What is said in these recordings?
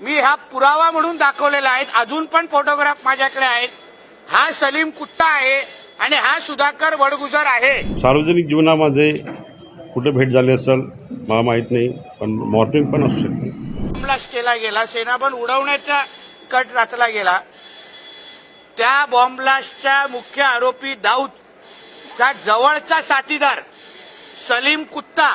मी हा पुरावा म्हणून दाखवलेला आहे. अजून पण फोटोग्राफ माझ्याकडे आहेत. हा सलीम कुत्ता आहे आणि हा सुधाकर वडगुजर आहे. सार्वजनिक जीवनामध्ये कुठे भेट झाली असेल मला माहीत नाही पण मॉर्निंग पण असू शकते. ब्लास्ट केला गेला सेनाबल उडवण्याचा कट रचला गेला. त्या बॉम्ब ब्लास्टच्या मुख्य आरोपी दाऊदचा जवळचा साथीदार सलीम कुत्ता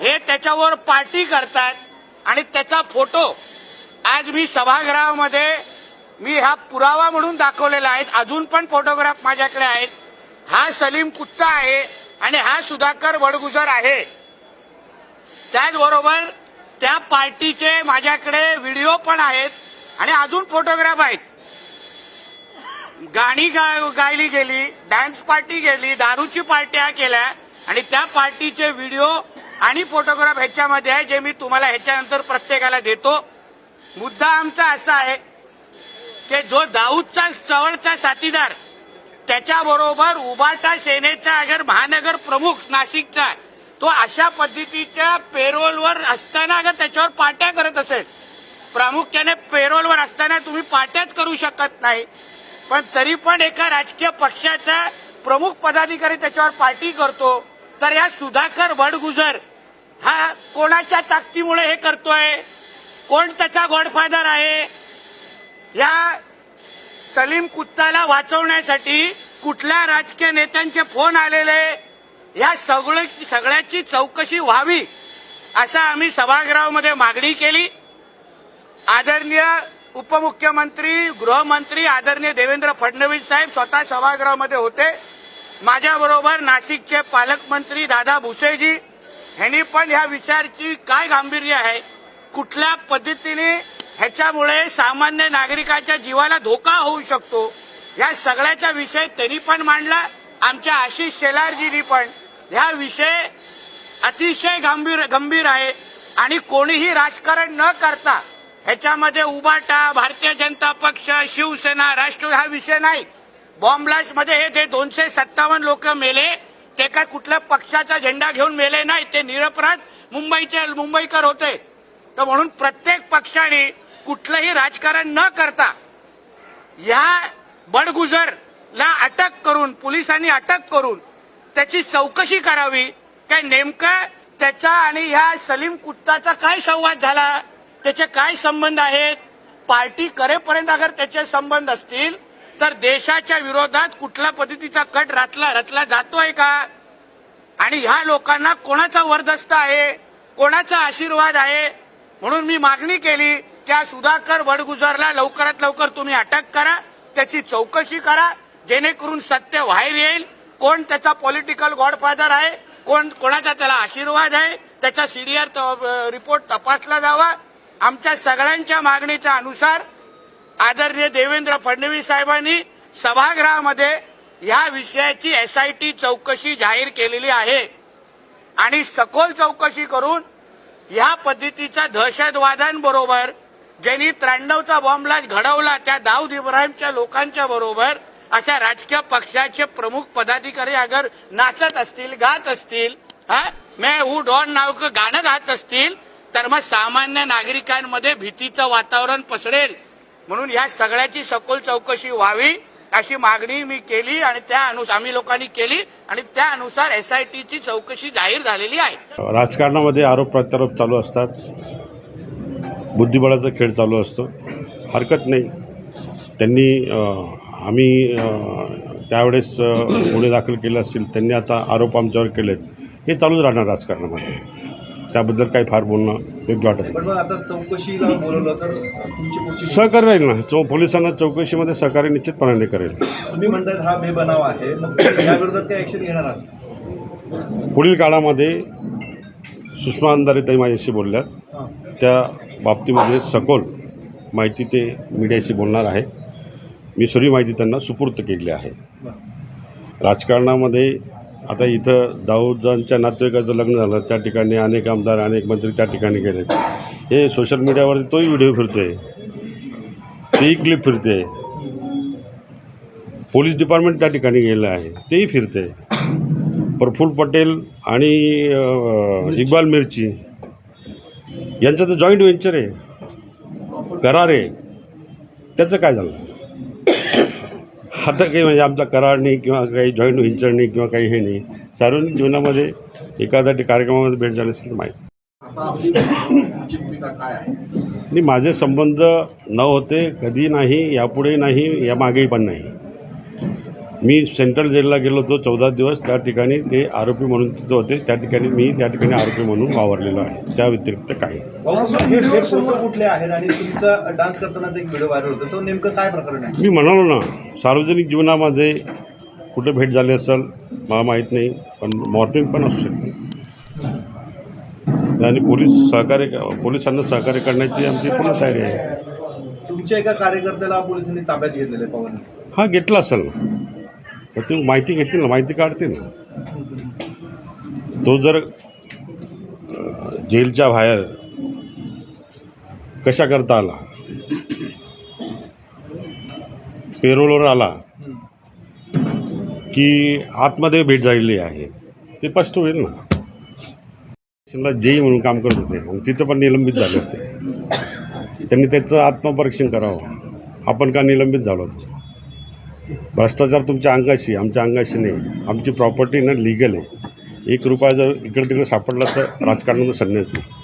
हे त्याच्यावर पार्टी करतात आणि त्याचा फोटो आज मी सभागृहामध्ये मी हा पुरावा म्हणून दाखवलेला आहे. अजून पण फोटोग्राफ माझ्याकडे आहेत. हा सलीम कुत्ता आहे आणि हा सुधाकर वडगुजर आहे. त्याचबरोबर त्या पार्टीचे माझ्याकडे व्हिडिओ पण आहेत आणि अजून फोटोग्राफ आहेत. गाणी गा- गायली गेली डान्स पार्टी गेली दारूची पार्ट्या केल्या आणि त्या पार्टीचे व्हिडिओ आणि फोटोग्राफ ह्याच्यामध्ये आहे जे मी तुम्हाला ह्याच्यानंतर प्रत्येकाला देतो. मुद्दा आमचा असा आहे की जो दाऊदचा चवळचा साथीदार त्याच्याबरोबर उबाटा सेनेचा अगर महानगर प्रमुख नाशिकचा तो अशा पद्धतीच्या पेरोलवर असताना अगर त्याच्यावर पाट्या करत असेल प्रामुख्याने पेरोलवर असताना तुम्ही पाट्याच करू शकत नाही. पण तरी पण एका राजकीय पक्षाचा प्रमुख पदाधिकारी त्याच्यावर पार्टी करतो तर या सुधाकर भडगुजर हा कोणाच्या ताकदीमुळे हे करतोय? कोण त्याचा गॉडफादर आहे? या सलीम कुत्ताला वाचवण्यासाठी कुठल्या राजकीय नेत्यांचे फोन आलेले? या सगळे सगळ्याची चौकशी व्हावी असं आम्ही सभागृहामध्ये मागणी केली. आदरणीय उपमुख्यमंत्री गृहमंत्री आदरणीय देवेंद्र फडणवीस साहेब स्वतः सभागृहामध्ये होते. माझ्याबरोबर नाशिकचे पालकमंत्री दादा भुसेजी ह्यांनी पण ह्या विचारची काय गांभीर्य आहे? कुठल्या पद्धतीने ह्याच्यामुळे सामान्य नागरिकाच्या जीवाला धोका होऊ शकतो? या सगळ्याचा विषय त्यांनी पण मांडला आमच्या आशिष शेलारजीनी पण. ह्या विषय अतिशय गंभीर गंभीर आहे आणि कोणीही राजकारण न करता ह्याच्यामध्ये उबाटा भारतीय जनता पक्ष शिवसेना राष्ट्र हा विषय नाही. बॉम्ब हे जे दोनशे सत्तावन्न लोक मेले ते काय कुठल्या पक्षाचा झेंडा घेऊन मेले नाही? ते निरपराध मुंबईचे मुंबईकर होते. तर म्हणून प्रत्येक पक्षाने कुठलंही राजकारण न करता या बडगुजरला अटक करून पोलिसांनी अटक करून त्याची चौकशी करावी. काय नेमकं त्याचा आणि ह्या सलीम कुत्ताचा काय संवाद झाला? त्याचे काय संबंध आहेत? पार्टी करेपर्यंत अगर त्याचे संबंध असतील तर देशाच्या विरोधात कुठल्या पद्धतीचा कट रचला रचला जातोय का? आणि ह्या लोकांना कोणाचा वरदस्त आहे कोणाचा आशीर्वाद आहे? म्हणून मी मागणी केली की सुधाकर वडगुजरला लवकरात लवकर तुम्ही अटक करा त्याची चौकशी करा जेणेकरून सत्य बाहेर येईल. कोण त्याचा पॉलिटिकल गॉडफादर आहे कोण कोणाचा त्याला आशीर्वाद आहे त्याचा सीडीआर रिपोर्ट तपासला जावा. आमच्या सगळ्यांच्या मागणीच्या अनुसार आदरणीय देवेंद्र फडणवीस साहेबांनी सभागृहामध्ये या विषयाची एसआयटी चौकशी जाहीर केलेली आहे. आणि सखोल चौकशी करून या पद्धतीच्या दहशतवाद्यांबरोबर ज्यांनी त्र्याण्णवचा बॉम्बलाच घडवला त्या दाऊद इब्राहिमच्या लोकांच्या बरोबर अशा राजकीय पक्षाचे प्रमुख पदाधिकारी अगर नाचत असतील गात असतील मे हू डॉन नाव गाणं गात असतील तर मग सामान्य नागरिकांमध्ये भीतीचं वातावरण पसरेल. म्हणून या सगळ्याची सखोल चौकशी व्हावी अशी मागणी मी केली आणि त्या अनुसार आम्ही लोकांनी केली आणि त्या अनुसार एसआयटीची चौकशी जाहीर झालेली आहे. राजकारणामध्ये आरोप प्रत्यारोप चालू असतात. बुद्धिबळाचा खेळ चालू असतो. हरकत नाही. त्यांनी आम्ही त्यावेळेस गुन्हे दाखल केले असतील त्यांनी आता आरोप आमच्यावर केलेत. हे चालूच राहणार राजकारणामध्ये. त्याबद्दल काही फार बोलणं योग्य वाटत नाही. पण मग आता चौकशीला बोलवलं तर तुमची पुढची सहकार्य राहील ना. चौ पोलिसांना चौकशीमध्ये सहकार्य निश्चितपणाने करेल. तुम्ही म्हणतायत हा बेबनाव आहे. मग या विरोधात काही ऍक्शन घेणार आहात? पुढील काळामध्ये सुषमा अंधारे ताई माझ्याशी बोलल्यात. हां. त्या बाबतीमध्ये सखोल माहिती ते मीडियाशी बोलणार आहे मी सर्व माहिती त्यांना सुपूर्त केली आहे. बरं. राजकारणामध्ये आता इथं दाऊदांच्या नातेवाईकाचं लग्न झालं त्या ठिकाणी अनेक आमदार अनेक मंत्री त्या ठिकाणी गेले. हे सोशल मीडियावर तोही व्हिडिओ फिरतोय. तेही क्लिप फिरते पोलीस डिपार्टमेंट त्या ठिकाणी गेलं आहे. तेही फिरते प्रफुल्ल पटेल आणि इक्बाल मिर्ची यांचं तर जॉईंट व्हेंचर आहे. करार आहे. त्याचं काय झालं? आता काही म्हणजे आमचा करार नाही किंवा काही जॉईंट व्हेंचर नाही किंवा काही हे नाही. सार्वजनिक जीवनामध्ये एखाद्या कार्यक्रमामध्ये भेट झाली असेल माहीत. नाही माझे संबंध न होते कधी नाही यापुढे नाही या मागेही पण नाही. मी सेंट्रल जेलला गेलो होतो चौदा दिवस. त्या ठिकाणी ते आरोपी म्हणून तिथं होते. त्या ठिकाणी मी त्या ठिकाणी आरोपी म्हणून वावरलेलो आहे. त्या व्यतिरिक्त फोटो कुठले आहेत? आणि तुमचा डान्स करतानाचा एक व्हिडिओ व्हायरल होतो. तो नेमकं काय प्रकरण आहे? मी म्हणालो ना सार्वजनिक जीवनामध्ये कुठे भेट झाली असेल मला माहीत नाही पण मॉर्निंग पण असू शकते. आणि पोलीस सहकार्य पोलिसांना सहकार्य करण्याची आमची पूर्ण तयारी आहे. तुमच्या एका कार्यकर्त्याला पोलिसांनी ताब्यात घेतलेलं आहे पवन हा घेतला असेल ना. तर ते माहिती घेतील ना माहिती काढतील ना. तो जर जेलच्या बाहेर कशा करता आला? पेरोलवर आला की आतमध्ये भेट झालेली आहे ते स्पष्ट होईल ना? स्टेशनला जेई म्हणून काम करत होते मग तिथं पण निलंबित झाले होते. त्यांनी त्याचं आत्मपरीक्षण करावं. आपण का निलंबित झालो होतो? भ्रष्टाचार तुमच्या अंगाशी आमच्या अंगाशी नाही. आमची प्रॉपर्टी ना लिगल आहे. एक रुपया जर इकडे तिकडे सापडला तर राजकारणाचा संन्यास होईल.